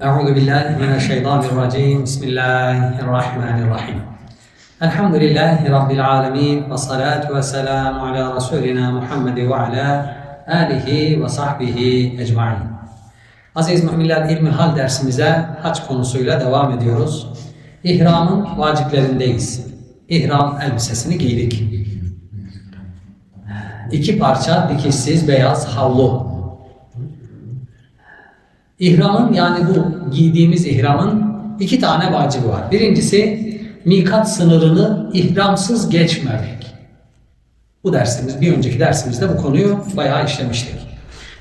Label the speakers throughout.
Speaker 1: Euzu billahi mineşşeytanirracim. Bismillahirrahmanirrahim. Elhamdülillahi rabbil alamin ve salatu ve selam ala resulina Muhammed ve ala alihi ve sahbihi ecmaîn. Aziz müminler ilmi hal dersimize hac konusuyla devam ediyoruz. İhramın vaciplerindeyiz. İhram elbisesini giydik. İki parça dikişsiz beyaz havlu İhramın yani bu giydiğimiz ihramın iki tane vacibi var. Birincisi mikat sınırını ihramsız geçmemek. Bu dersimiz, bir önceki dersimizde bu konuyu bayağı işlemiştik.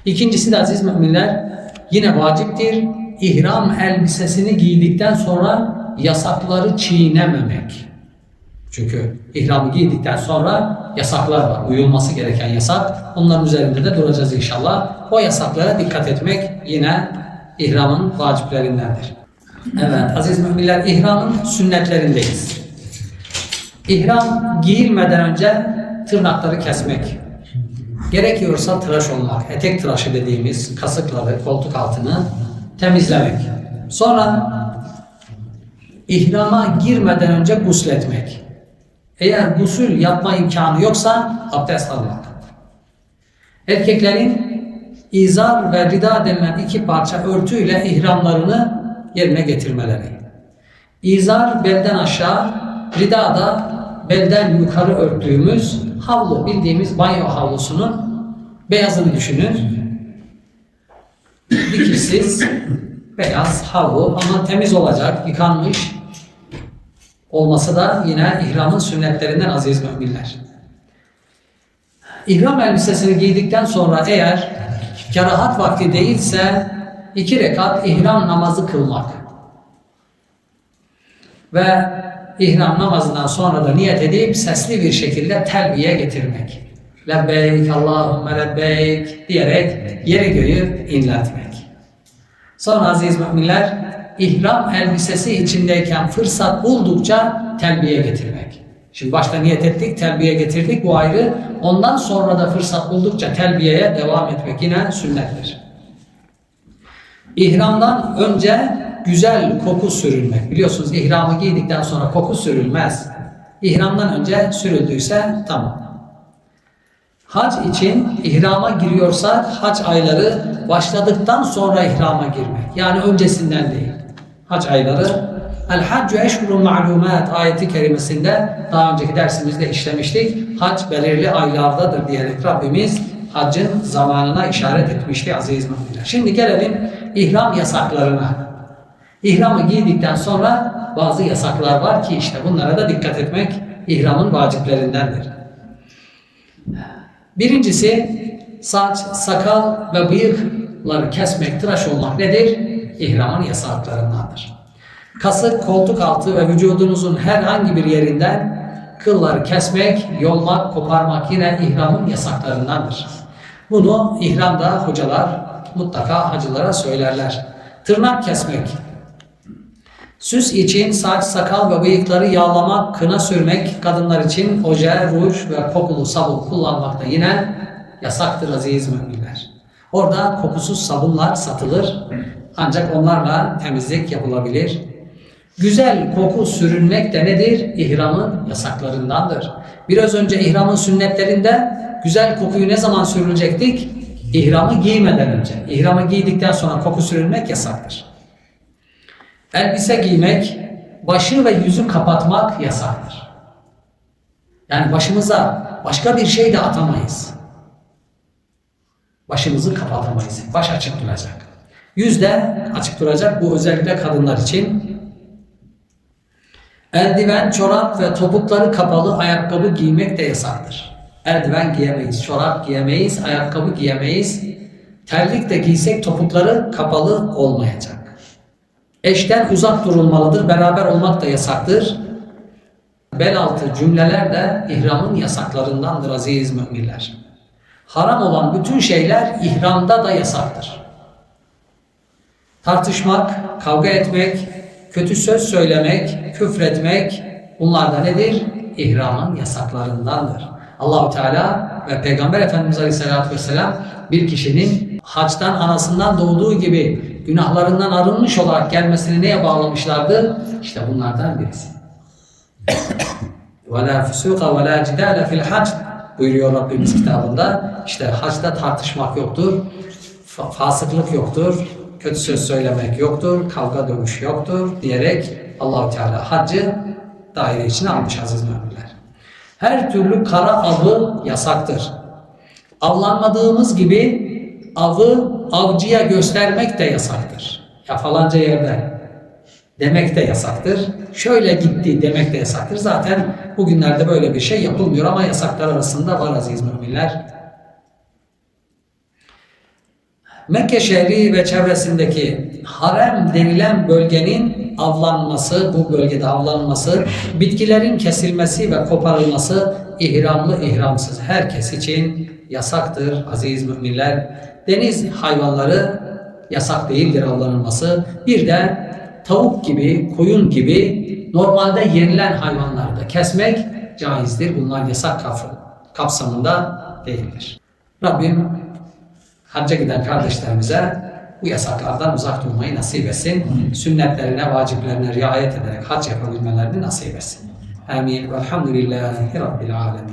Speaker 1: İkincisi de aziz müminler yine vaciptir. İhram elbisesini giydikten sonra yasakları çiğnememek. Çünkü ihramı giydikten sonra yasaklar var. Uyulması gereken yasak. Onların üzerinde de duracağız inşallah. O yasaklara dikkat etmek yine ihramın vaciplerindendir. Evet aziz müminler ihramın sünnetlerindeyiz. İhram giyilmeden önce tırnakları kesmek. Gerekiyorsa tıraş olmak, etek tıraşı dediğimiz kasıkları, koltuk altını temizlemek. Sonra ihrama girmeden önce gusletmek. Eğer gusül yapma imkanı yoksa abdest almak. Erkeklerin izar ve rida denilen iki parça örtüyle ihramlarını yerine getirmeleri. İzar belden aşağı, rida da belden yukarı örttüğümüz havlu, bildiğimiz banyo havlusunun beyazını düşünün. Dikişsiz, beyaz havlu ama temiz olacak, yıkanmış olması da yine ihramın sünnetlerinden aziz müminler. İhram elbisesini giydikten sonra eğer kerahat vakti değilse iki rekat ihram namazı kılmak. Ve ihram namazından sonra da niyet edip sesli bir şekilde telbiye getirmek. Lebbeyk, Allahümme lebbeyk diyerek yeri göğü inletmek. Sonra aziz müminler ihram elbisesi içindeyken fırsat buldukça telbiye getirmek. Şimdi başta niyet ettik, telbiye getirdik bu ayrı. Ondan sonra da fırsat buldukça telbiyeye devam etmek yine sünnettir. İhramdan önce güzel koku sürülmek. Biliyorsunuz ihramı giydikten sonra koku sürülmez. İhramdan önce sürüldüyse tamam. Hac için ihrama giriyorsak hac ayları başladıktan sonra ihrama girmek. Yani öncesinden değil. Hac ayları El haccu eşhurun ma'lumat ayeti kerimesinde daha önceki dersimizde işlemiştik. Hac belirli aylardadır diyerek Rabbimiz haccın zamanına işaret etmişti aziz müminler. Şimdi gelelim ihram yasaklarına. İhramı giydikten sonra bazı yasaklar var ki işte bunlara da dikkat etmek ihramın vaciplerindendir. Birincisi saç, sakal ve bıyıkları kesmek, tıraş olmak nedir? İhramın yasaklarındandır. Kasık, koltuk altı ve vücudunuzun herhangi bir yerinden kılları kesmek, yolmak, koparmak yine ihramın yasaklarındandır. Bunu ihramda hocalar mutlaka hacılara söylerler. Tırnak kesmek, süs için saç, sakal ve bıyıkları yağlamak, kına sürmek, kadınlar için oje, ruj ve kokulu sabun kullanmak da yine yasaktır aziz müminler. Orada kokusuz sabunlar satılır ancak onlarla temizlik yapılabilir. Güzel koku sürünmek de nedir? İhramın yasaklarındandır. Biraz önce ihramın sünnetlerinde güzel kokuyu ne zaman sürülecektik? İhramı giymeden önce. İhramı giydikten sonra koku sürülmek yasaktır. Elbise giymek, başı ve yüzü kapatmak yasaktır. Yani başımıza başka bir şey de atamayız. Başımızı kapatamayız. Baş açık duracak. Yüz de açık duracak. Bu özellikle kadınlar için Eldiven, çorap ve topukları kapalı ayakkabı giymek de yasaktır. Eldiven giyemeyiz, çorap giyemeyiz, ayakkabı giyemeyiz. Terlik de giysek topukları kapalı olmayacak. Eşten uzak durulmalıdır, beraber olmak da yasaktır. Bel altı cümleler de ihramın yasaklarındandır aziz müminler. Haram olan bütün şeyler ihramda da yasaktır. Tartışmak, kavga etmek, kötü söz söylemek, küfretmek bunlar da nedir? İhramın yasaklarındandır. Allahu Teala ve Peygamber Efendimiz Aleyhisselatü Vesselam bir kişinin haçtan anasından doğduğu gibi günahlarından arınmış olarak gelmesini neye bağlamışlardı? İşte bunlardan birisi. وَلَا فُسُوقَ وَلَا جِدَالَ فِي الْحَجِّ buyuruyor Rabbimiz kitabında. İşte hacda tartışmak yoktur, fa- fasıklık yoktur, kötü söz söylemek yoktur, kavga dövüş yoktur diyerek Allahu Teala haccı daire içine almış aziz müminler. Her türlü kara avı yasaktır. Avlanmadığımız gibi avı avcıya göstermek de yasaktır. Ya falanca yerde demek de yasaktır. Şöyle gitti demek de yasaktır. Zaten bugünlerde böyle bir şey yapılmıyor ama yasaklar arasında var aziz müminler. Mekke şehri ve çevresindeki harem denilen bölgenin avlanması, bu bölgede avlanması, bitkilerin kesilmesi ve koparılması ihramlı ihramsız herkes için yasaktır aziz müminler. Deniz hayvanları yasak değildir avlanılması. Bir de tavuk gibi, koyun gibi normalde yenilen hayvanları da kesmek caizdir. Bunlar yasak kapsamında değildir. Rabbim hacca giden kardeşlerimize bu yasaklardan uzak durmayı nasip etsin. Sünnetlerine, vaciplerine riayet ederek hac yapabilmelerini nasip etsin. Amin. Velhamdülillahi Rabbil alemin.